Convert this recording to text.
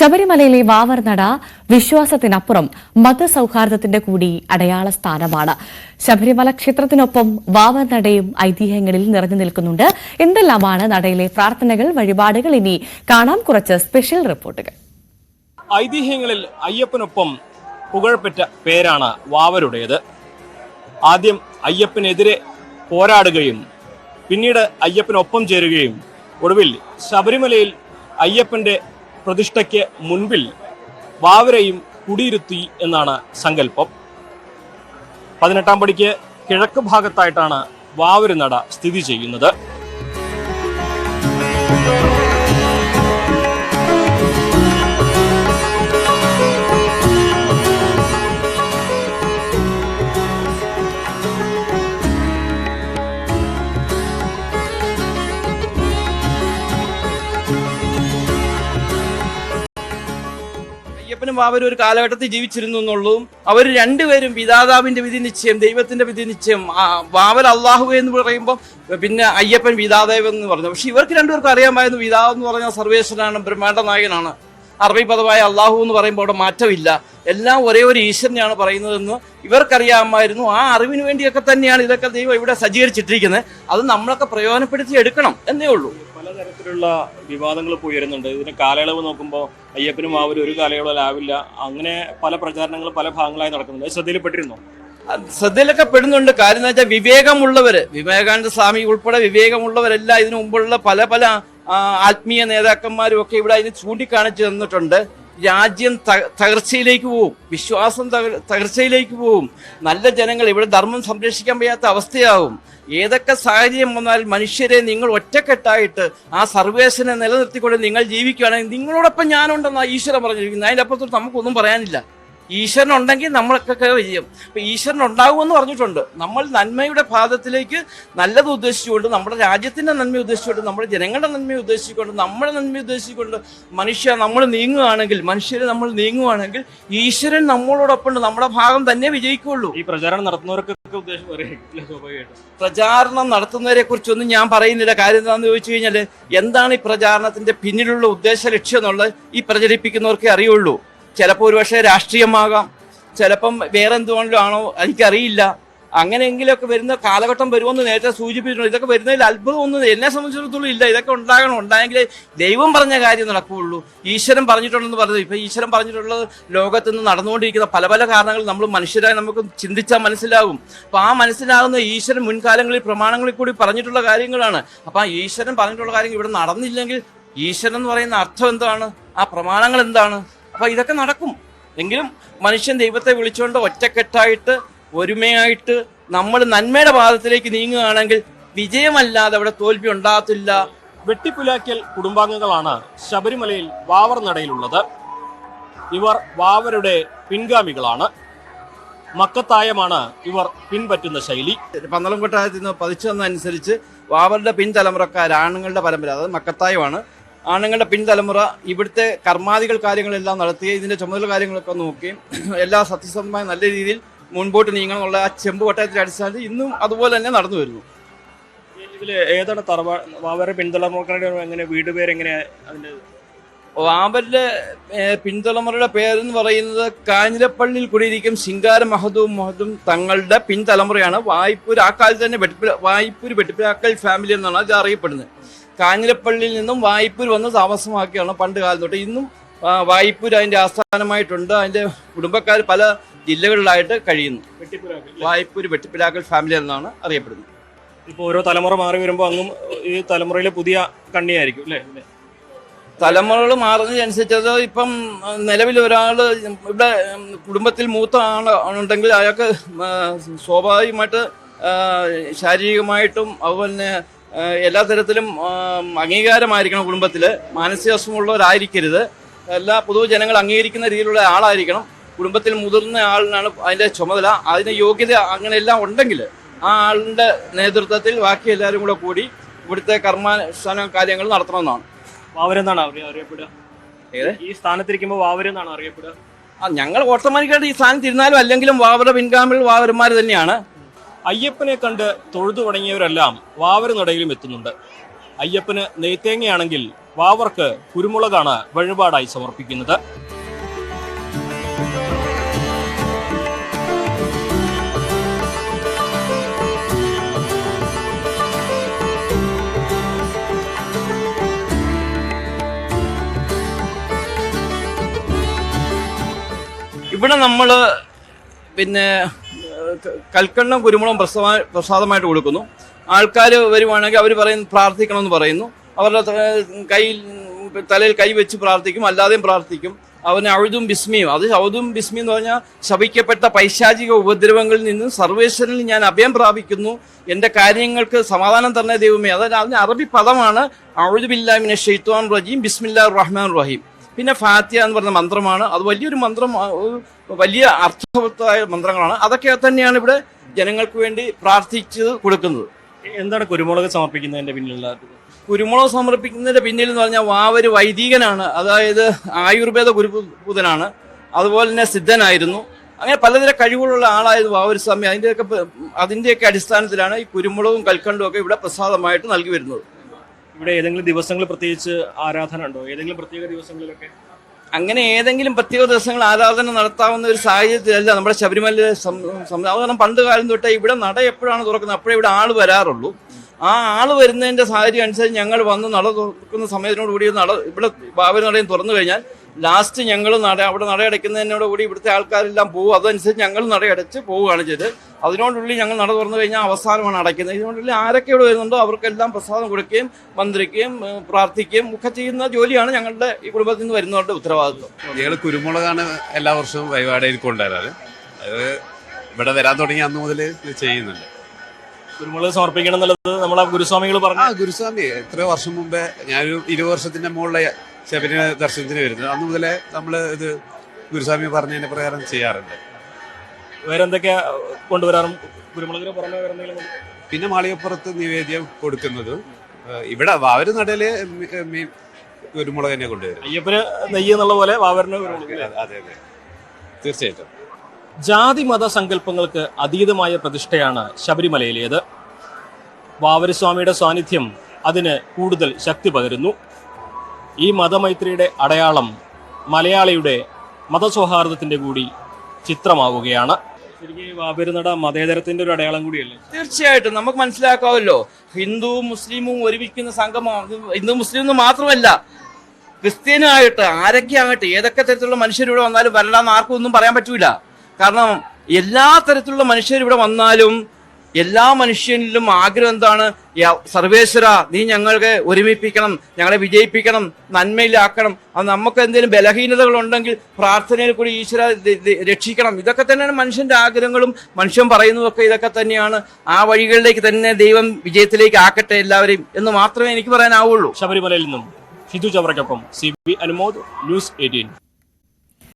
ശബരിമലയിലെ വാവർനട വിശ്വാസത്തിനപ്പുറം മതസൗഹാർദ്ദത്തിന്റെ കൂടി അടയാള സ്ഥാനമാണ്. ശബരിമല ക്ഷേത്രത്തിനൊപ്പം വാവർനടയും ഐതിഹ്യങ്ങളിൽ നിറഞ്ഞു നിൽക്കുന്നുണ്ട്. എന്തെല്ലാമാണ് നടയിലെ പ്രാർത്ഥനകൾ വഴിപാടുകൾ? ഇനി കാണാം കുറച്ച് സ്പെഷ്യൽ റിപ്പോർട്ടുകൾ. ഐതിഹ്യങ്ങളിൽ അയ്യപ്പനൊപ്പം പുകഴ്പെറ്റ പേരാണ് വാവരുടേത്. ആദ്യം അയ്യപ്പനെതിരെ പോരാടുകയും പിന്നീട് അയ്യപ്പനൊപ്പം ചേരുകയും. ഒടുവിൽ ശബരിമലയിൽ അയ്യപ്പന്റെ പ്രതിഷ്ഠയ്ക്ക് മുൻപിൽ വാവരെയും കുടിയിരുത്തി എന്നാണ് സങ്കല്പം. പതിനെട്ടാം പടിക്ക് കിഴക്ക് ഭാഗത്തായിട്ടാണ് വാവര നട സ്ഥിതി ചെയ്യുന്നത്. അയ്യപ്പനും ബാബരും ഒരു കാലഘട്ടത്തിൽ ജീവിച്ചിരുന്നു എന്നുള്ളതും അവർ രണ്ടുപേരും പിതാതാവിന്റെ വിധി നിശ്ചയം ദൈവത്തിന്റെ വിധി നിശ്ചയം വാവൽ അള്ളാഹു എന്ന് പറയുമ്പോൾ പിന്നെ അയ്യപ്പൻ പിതാദേവൻ എന്ന് പറഞ്ഞു. പക്ഷെ ഇവർക്ക് രണ്ടുപേർക്കും അറിയാമായിരുന്നു പിതാവ് എന്ന് പറഞ്ഞാൽ സർവേശ്വരനാണ് ബ്രഹ്മാണ്ട നായകനാണ്. അറബി പദമായ അള്ളാഹു എന്ന് പറയുമ്പോൾ അവിടെ മാറ്റമില്ല. എല്ലാം ഒരേ ഒരു ഈശ്വരനെയാണ് പറയുന്നതെന്ന് ഇവർക്കറിയാമായിരുന്നു. ആ അറിവിന് വേണ്ടിയൊക്കെ തന്നെയാണ് ഇതൊക്കെ ദൈവം ഇവിടെ സജ്ജീകരിച്ചിട്ടിരിക്കുന്നത്. അത് നമ്മളൊക്കെ പ്രയോജനപ്പെടുത്തി എടുക്കണം എന്നേ ഉള്ളൂ. പലതരത്തിലുള്ള വിവാദങ്ങൾ ഇപ്പോൾ ഉയരുന്നുണ്ട്. ഇതിന് കാലയളവ് നോക്കുമ്പോൾ അയ്യപ്പനും ആ ഒരു കാലയളവിലാവില്ല അങ്ങനെ പല പ്രചാരണങ്ങൾ പല ഭാഗങ്ങളായി നടക്കുന്നുണ്ട്. ശ്രദ്ധയിൽപ്പെട്ടിരുന്നു? ശ്രദ്ധയിലൊക്കെ പെടുന്നുണ്ട്. കാര്യം എന്ന് വെച്ചാൽ വിവേകമുള്ളവര് വിവേകാനന്ദ സ്വാമി ഉൾപ്പെടെ വിവേകമുള്ളവരെല്ലാം ഇതിനു മുമ്പുള്ള പല പല ആത്മീയ നേതാക്കന്മാരും ഒക്കെ ഇവിടെ അതിന് ചൂണ്ടിക്കാണിച്ചു തന്നിട്ടുണ്ട് രാജ്യം തകർച്ചയിലേക്ക് പോവും. വിശ്വാസം തക- തകർച്ചയിലേക്ക് പോവും. നല്ല ജനങ്ങൾ ഇവിടെ ധർമ്മം സംരക്ഷിക്കാൻ വയ്യാത്ത അവസ്ഥയാവും. ഏതൊക്കെ സാഹചര്യം വന്നാൽ മനുഷ്യരെ നിങ്ങൾ ഒറ്റക്കെട്ടായിട്ട് ആ സർവേശനെ നിലനിർത്തിക്കൊണ്ട് നിങ്ങൾ ജീവിക്കുകയാണെങ്കിൽ നിങ്ങളോടൊപ്പം ഞാനുണ്ടെന്നാണ് ഈശ്വരൻ പറഞ്ഞിരിക്കുന്നത്. അതിന്റെ അപ്പുറത്തോട്ട് നമുക്കൊന്നും പറയാനില്ല. ഈശ്വരൻ ഉണ്ടെങ്കിൽ നമ്മളൊക്കെ വിജയം അപ്പൊ ഈശ്വരൻ ഉണ്ടാകുമെന്ന് പറഞ്ഞിട്ടുണ്ട്. നമ്മൾ നന്മയുടെ ഭാഗത്തിലേക്ക് നല്ലത് ഉദ്ദേശിച്ചുകൊണ്ട് നമ്മുടെ രാജ്യത്തിന്റെ നന്മ ഉദ്ദേശിച്ചുകൊണ്ട് നമ്മുടെ ജനങ്ങളുടെ നന്മ ഉദ്ദേശിച്ചുകൊണ്ട് നമ്മുടെ നന്മ ഉദ്ദേശിച്ചുകൊണ്ട് മനുഷ്യ നമ്മൾ നീങ്ങുകയാണെങ്കിൽ മനുഷ്യരെ നമ്മൾ നീങ്ങുകയാണെങ്കിൽ ഈശ്വരൻ നമ്മളോടൊപ്പം ഉണ്ട്. നമ്മുടെ ഭാഗം തന്നെ വിജയിക്കുള്ളൂ ഈ പ്രചാരണം നടത്തുന്നവർക്ക് പ്രചാരണം നടത്തുന്നവരെ കുറിച്ചൊന്നും ഞാൻ പറയുന്നില്ല. കാര്യം എന്താണെന്ന് ചോദിച്ചു കഴിഞ്ഞാൽ എന്താണ് ഈ പ്രചാരണത്തിന്റെ പിന്നിലുള്ള ഉദ്ദേശ ലക്ഷ്യം എന്നുള്ളത് ഈ പ്രചരിപ്പിക്കുന്നവർക്കേ അറിയുള്ളൂ. ചിലപ്പോൾ ഒരുപക്ഷെ രാഷ്ട്രീയമാകാം. ചിലപ്പം വേറെ എന്തുകൊണ്ടും ആണോ എനിക്കറിയില്ല. അങ്ങനെയെങ്കിലൊക്കെ വരുന്ന കാലഘട്ടം വരുമെന്ന് നേരത്തെ സൂചിപ്പിച്ചിട്ടുണ്ട്. ഇതൊക്കെ വരുന്നതിൽ അത്ഭുതമൊന്നും എന്നെ സംബന്ധിച്ചിടത്തോളം ഇല്ല. ഇതൊക്കെ ഉണ്ടാകണം. ഉണ്ടായെങ്കിൽ ദൈവം പറഞ്ഞ കാര്യം നടക്കുകയുള്ളൂ. ഈശ്വരൻ പറഞ്ഞിട്ടുണ്ടെന്ന് പറഞ്ഞത്. ഇപ്പം ഈശ്വരൻ പറഞ്ഞിട്ടുള്ളത് ലോകത്ത് നിന്ന് നടന്നുകൊണ്ടിരിക്കുന്ന പല പല കാരണങ്ങൾ നമ്മൾ മനുഷ്യരായി നമുക്ക് ചിന്തിച്ചാൽ മനസ്സിലാകും. അപ്പം ആ മനസ്സിലാകുന്ന ഈശ്വരൻ മുൻകാലങ്ങളിൽ പ്രമാണങ്ങളിൽ കൂടി പറഞ്ഞിട്ടുള്ള കാര്യങ്ങളാണ്. അപ്പം ആ ഈശ്വരൻ പറഞ്ഞിട്ടുള്ള കാര്യങ്ങൾ ഇവിടെ നടന്നില്ലെങ്കിൽ ഈശ്വരൻ എന്ന് പറയുന്ന അർത്ഥം എന്താണ്? ആ പ്രമാണങ്ങൾ എന്താണ്? അപ്പൊ ഇതൊക്കെ നടക്കും. എങ്കിലും മനുഷ്യൻ ദൈവത്തെ വിളിച്ചുകൊണ്ട് ഒറ്റക്കെട്ടായിട്ട് ഒരുമയായിട്ട് നമ്മൾ നന്മയുടെ പാദത്തിലേക്ക് നീങ്ങുകയാണെങ്കിൽ വിജയമല്ലാതെ അവിടെ തോൽവി ഉണ്ടാകത്തില്ല. വെട്ടിപ്പുലാക്കൽ കുടുംബാംഗങ്ങളാണ് ശബരിമലയിൽ വാവർ നടയിലുള്ളത്. ഇവർ വാവരുടെ പിൻഗാമികളാണ്. മക്കത്തായമാണ് ഇവർ പിൻപറ്റുന്ന ശൈലി. പന്തളം കൊട്ടാരത്തിൽ നിന്ന് പതിച്ചു വാവരുടെ പിൻതലമുറക്കാർ ആണുങ്ങളുടെ പരമ്പര അതായത് മക്കത്തായമാണ്. ആണുങ്ങളുടെ പിൻതലമുറ ഇവിടുത്തെ കർമാദികൾ കാര്യങ്ങളെല്ലാം നടത്തുകയും ഇതിന്റെ ചുമതല കാര്യങ്ങളൊക്കെ നോക്കുകയും എല്ലാ സത്യസന്ധമായ നല്ല രീതിയിൽ മുൻപോട്ട് നീങ്ങണം എന്നുള്ള ആ ചെമ്പ് കൊട്ടാരത്തിന്റെ അടിസ്ഥാനത്തിൽ ഇന്നും അതുപോലെ തന്നെ നടന്നു വരുന്നു. ഇതിൽ ഏതാണ് തറവാ വാവരുടെ പിൻതലമുറക്കാരുടെ എങ്ങനെ വീട് പേരെങ്ങനെ അതിന്റെ വാവരുടെ പിൻതലമുറയുടെ പേരെന്ന് പറയുന്നത് കാഞ്ഞിരപ്പള്ളിയിൽ കുടിയിരിക്കും ശിങ്കാര മഹദും മഹദും തങ്ങളുടെ പിൻതലമുറയാണ്. വായ്പൂർ ആ കാലത്ത് തന്നെ വെട്ടിപ്പുര വായ്പൂർ വെട്ടിപ്പിലാക്കൽ ഫാമിലി എന്നാണ് അത് അറിയപ്പെടുന്നത്. കാഞ്ഞിരപ്പള്ളിയിൽ നിന്നും വായ്പൂർ വന്ന് താമസമാക്കിയാണ് പണ്ട് കാലം തൊട്ട്. ഇന്നും വായ്പൂര് വായ്പൂർ അതിന്റെ ആസ്ഥാനമായിട്ടുണ്ട്. അതിന്റെ കുടുംബക്കാർ പല ജില്ലകളിലായിട്ട് കഴിയുന്നു. വായ്പൂര് വായ്പൂർ വെട്ടിപ്പിലാക്കൽ ഫാമിലി എന്നാണ് അറിയപ്പെടുന്നത്. ഇപ്പോൾ ഓരോ തലമുറ മാറി വരുമ്പോൾ അങ്ങും ഈ തലമുറയിലെ പുതിയ കണ്ണിയായിരിക്കും അല്ലേ? തലമുറകൾ മാറുന്നതനുസരിച്ച് ഇപ്പം നിലവിൽ ഒരാൾ ഇവിടെ കുടുംബത്തിൽ മൂത്ത ആളുണ്ടെങ്കിൽ അയാൾക്ക് സ്വാഭാവികമായിട്ട് ശാരീരികമായിട്ടും അതുപോലെ എല്ലാ തരത്തിലും അംഗീകാരമായിരിക്കണം കുടുംബത്തിൽ മാനസികസ്വമുള്ളവരായിരിക്കരുത് എല്ലാ പൊതുജനങ്ങൾ അംഗീകരിക്കുന്ന രീതിയിലുള്ള ആളായിരിക്കണം. കുടുംബത്തിൽ മുതിർന്ന ആളിനാണ് അതിന്റെ ചുമതല. അതിന് യോഗ്യത അങ്ങനെയെല്ലാം ഉണ്ടെങ്കിൽ ആ ആളിന്റെ നേതൃത്വത്തിൽ ബാക്കി എല്ലാവരും കൂടെ കൂടി ഇവിടുത്തെ കർമാനുഷ്ഠാന കാര്യങ്ങൾ നടത്തണമെന്നാണ്. വാവരെന്നാണ് അറിയപ്പെടുക? ഈ സ്ഥാനത്തിരിക്കുമ്പോൾ വാവരെന്നാണ് അറിയപ്പെടുക? ആ ഞങ്ങൾ ഓട്ടോമാറ്റിക്കായിട്ട് ഈ സ്ഥാനത്ത് ഇരുന്നാലും അല്ലെങ്കിലും വാവരുടെ പിൻഗാമികൾ വാവരന്മാർ തന്നെയാണ്. അയ്യപ്പനെ കണ്ട് തൊഴുതു തുടങ്ങിയവരെല്ലാം വാവരനടയിലും എത്തുന്നുണ്ട്. അയ്യപ്പന് നെയ്ത്തേങ്ങയാണെങ്കിൽ വാവർക്ക് കുരുമുളകാണ് വഴിപാടായി സമർപ്പിക്കുന്നത്. ഇവിടെ നമ്മൾ പിന്നെ കൽക്കണ്ണ കുരുമുളം പ്രസവ പ്രസാദമായിട്ട് കൊടുക്കുന്നു. ആൾക്കാർ വരുവാണെങ്കിൽ അവർ പറയും പ്രാർത്ഥിക്കണമെന്ന് പറയുന്നു. അവരുടെ കയ്യിൽ തലയിൽ കൈ വെച്ച് പ്രാർത്ഥിക്കും അല്ലാതെയും പ്രാർത്ഥിക്കും. അവന് അഴുതും ബിസ്മിയും. അത് അഴുതും ബിസ്മി എന്ന് പറഞ്ഞാൽ ശപിക്കപ്പെട്ട പൈശാചിക ഉപദ്രവങ്ങളിൽ നിന്ന് സർവേശ്വരനിൽ ഞാൻ അഭയം പ്രാപിക്കുന്നു. എന്റെ കാര്യങ്ങൾക്ക് സമാധാനം തന്നെ ദൈവമേ. അതായത് അതിന് അറബി പദമാണ് അഴുതുബില്ലാമിനെ ഷെയ്ത്വാൻ റജീം. ബിസ്മില്ലാ റഹ്മാൻ റഹീം. പിന്നെ ഫാത്തിയ എന്ന് പറഞ്ഞ മന്ത്രമാണ്. അത് വലിയൊരു മന്ത്രം വലിയ അർത്ഥവത്തായ മന്ത്രങ്ങളാണ്. അതൊക്കെ തന്നെയാണ് ഇവിടെ ജനങ്ങൾക്ക് വേണ്ടി പ്രാർത്ഥിച്ച് കൊടുക്കുന്നത്. എന്താണ് കുരുമുളക് സമർപ്പിക്കുന്നതിന്റെ പിന്നിലുള്ള കുരുമുളക് സമർപ്പിക്കുന്നതിന്റെ പിന്നിൽ എന്ന് പറഞ്ഞാൽ വാവര് വൈദികനാണ്. അതായത് ആയുർവേദ ഗുരുപൂതനാണ്. അതുപോലെ തന്നെ സിദ്ധനായിരുന്നു. അങ്ങനെ പലതര കഴിവുകളുള്ള ആളായത് വാവര് സ്വാമി. അതിന്റെയൊക്കെ അതിന്റെയൊക്കെ അടിസ്ഥാനത്തിലാണ് ഈ കുരുമുളകും കൽക്കണ്ടും ഒക്കെ ഇവിടെ പ്രസാദമായിട്ട് നൽകി വരുന്നത്. ഇവിടെ ഏതെങ്കിലും ദിവസങ്ങൾ പ്രത്യേകിച്ച് ആരാധന ഉണ്ടോ? ഏതെങ്കിലും പ്രത്യേക ദിവസങ്ങളിലൊക്കെ? അങ്ങനെ ഏതെങ്കിലും പ്രത്യേക ദിവസങ്ങൾ ആരാധന നടത്താവുന്ന ഒരു സാഹചര്യത്തിലല്ല. നമ്മുടെ ശബരിമല സംവിധാനം പണ്ട് കാലം തൊട്ടേ ഇവിടെ നട എപ്പോഴാണ് തുറക്കുന്നത്? അപ്പോഴേ ഇവിടെ ആൾ വരാറുള്ളൂ. ആ ആൾ വരുന്നതിന്റെ സാഹചര്യം അനുസരിച്ച് ഞങ്ങൾ വന്ന് നട തുറക്കുന്ന സമയത്തിനോട് കൂടി നട ഇവിടെ ബാബരി നടയും തുറന്നു കഴിഞ്ഞാൽ ലാസ്റ്റ് ഞങ്ങൾ നട അവിടെ നടയടയ്ക്കുന്നതിനോട് കൂടി ഇവിടുത്തെ ആൾക്കാരെല്ലാം പോകും അതനുസരിച്ച് ഞങ്ങൾ നടയടച്ച് പോവുകയാണ് ചെയ്ത് അതിനോടുള്ളിൽ ഞങ്ങൾ നട തുറന്നു കഴിഞ്ഞാൽ അവസാനമാണ് അടയ്ക്കുന്നത്. ഇതിനോടുള്ളിൽ ആരൊക്കെ ഇവിടെ വരുന്നുണ്ടോ അവർക്കെല്ലാം പ്രസാദം കൊടുക്കുകയും മന്ത്രിക്കുകയും ഏഹ്, പ്രാർത്ഥിക്കുകയും ഒക്കെ ചെയ്യുന്ന ജോലിയാണ് ഞങ്ങളുടെ ഈ കുടുംബത്തിൽ നിന്ന് വരുന്നവരുടെ ഉത്തരവാദിത്വം. ഞങ്ങൾ കുരുമുളകാണ് എല്ലാ വർഷവും വഴിപാടായി കൊണ്ടുവരാറ്. അത് ഇവിടെ വരാൻ തുടങ്ങി അന്ന് മുതൽ ചെയ്യുന്നുണ്ട്. കുരുമുളക് സമർപ്പിക്കണം എന്നുള്ളത് നമ്മളെ ഗുരുസ്വാമികൾ പറഞ്ഞു. ആ ഗുരുസ്വാമി എത്രയോ വർഷം മുമ്പേ ഞാനൊരു ഇരുപത് വർഷത്തിന്റെ മുകളിലെ ശബരിമല ദർശനത്തിന് വരുന്നത്. അന്ന് മുതലേ നമ്മൾ ഇത് ഗുരുസ്വാമി പറഞ്ഞതിന്റെ പ്രകാരം ചെയ്യാറുണ്ട്. വേറെ എന്തൊക്കെയാ കൊണ്ടുവരാറും? കുരുമുളകിന് പുറമെ വേറെ എന്തെങ്കിലും പിന്നെ മാളികപ്പുറത്ത് നിവേദ്യം കൊടുക്കുന്നത് ഇവിടെ വാവര് നടയിൽ കുരുമുളക് തന്നെ കൊണ്ടുവരും. അയ്യപ്പന് നെയ്യ് എന്നുള്ള പോലെ വാവരന് അതെ അതെ തീർച്ചയായിട്ടും. ജാതി മത സങ്കല്പങ്ങൾക്ക് അതീതമായ പ്രതിഷ്ഠയാണ് ശബരിമലയിലേത്. വാവരസ്വാമിയുടെ സാന്നിധ്യം അതിന് കൂടുതൽ ശക്തി പകരുന്നു. ഈ മതമൈത്രിയുടെ അടയാളം മലയാളിയുടെ മതസൗഹാർദ്ദത്തിന്റെ കൂടി ചിത്രമാവുകയാണ്. മതേതരത്തിന്റെ ഒരു അടയാളം കൂടിയല്ലേ? തീർച്ചയായിട്ടും. നമുക്ക് മനസ്സിലാക്കാവല്ലോ. ഹിന്ദുവും മുസ്ലിമും ഒരുമിക്കുന്ന സംഗമം ഹിന്ദു മുസ്ലിം എന്ന് മാത്രമല്ല ക്രിസ്ത്യനായിട്ട് ആരൊക്കെ ആകട്ടെ ഏതൊക്കെ തരത്തിലുള്ള മനുഷ്യർ ഇവിടെ വന്നാലും വരണമെന്ന് ആർക്കും ഒന്നും പറയാൻ പറ്റൂല. കാരണം എല്ലാ തരത്തിലുള്ള മനുഷ്യർ ഇവിടെ വന്നാലും എല്ലാ മനുഷ്യനിലും ആഗ്രഹം എന്താണ്? സർവേശ്വര നീ ഞങ്ങൾക്ക് ഒരുമിപ്പിക്കണം ഞങ്ങളെ വിജയിപ്പിക്കണം നന്മയിലാക്കണം. അത് നമുക്ക് എന്തെങ്കിലും ബലഹീനതകൾ ഉണ്ടെങ്കിൽ പ്രാർത്ഥനയിൽ കൂടി ഈശ്വര രക്ഷിക്കണം. ഇതൊക്കെ തന്നെയാണ് മനുഷ്യന്റെ ആഗ്രഹങ്ങളും മനുഷ്യൻ പറയുന്നതൊക്കെ ഇതൊക്കെ തന്നെയാണ്. ആ വഴികളിലേക്ക് തന്നെ ദൈവം വിജയത്തിലേക്ക് ആക്കട്ടെ എല്ലാവരെയും എന്ന് മാത്രമേ എനിക്ക് പറയാനാവുള്ളൂ. ശബരിമലയിൽ നിന്നും Shiju ചവർക്കൊപ്പം C B Anumod news eighteen.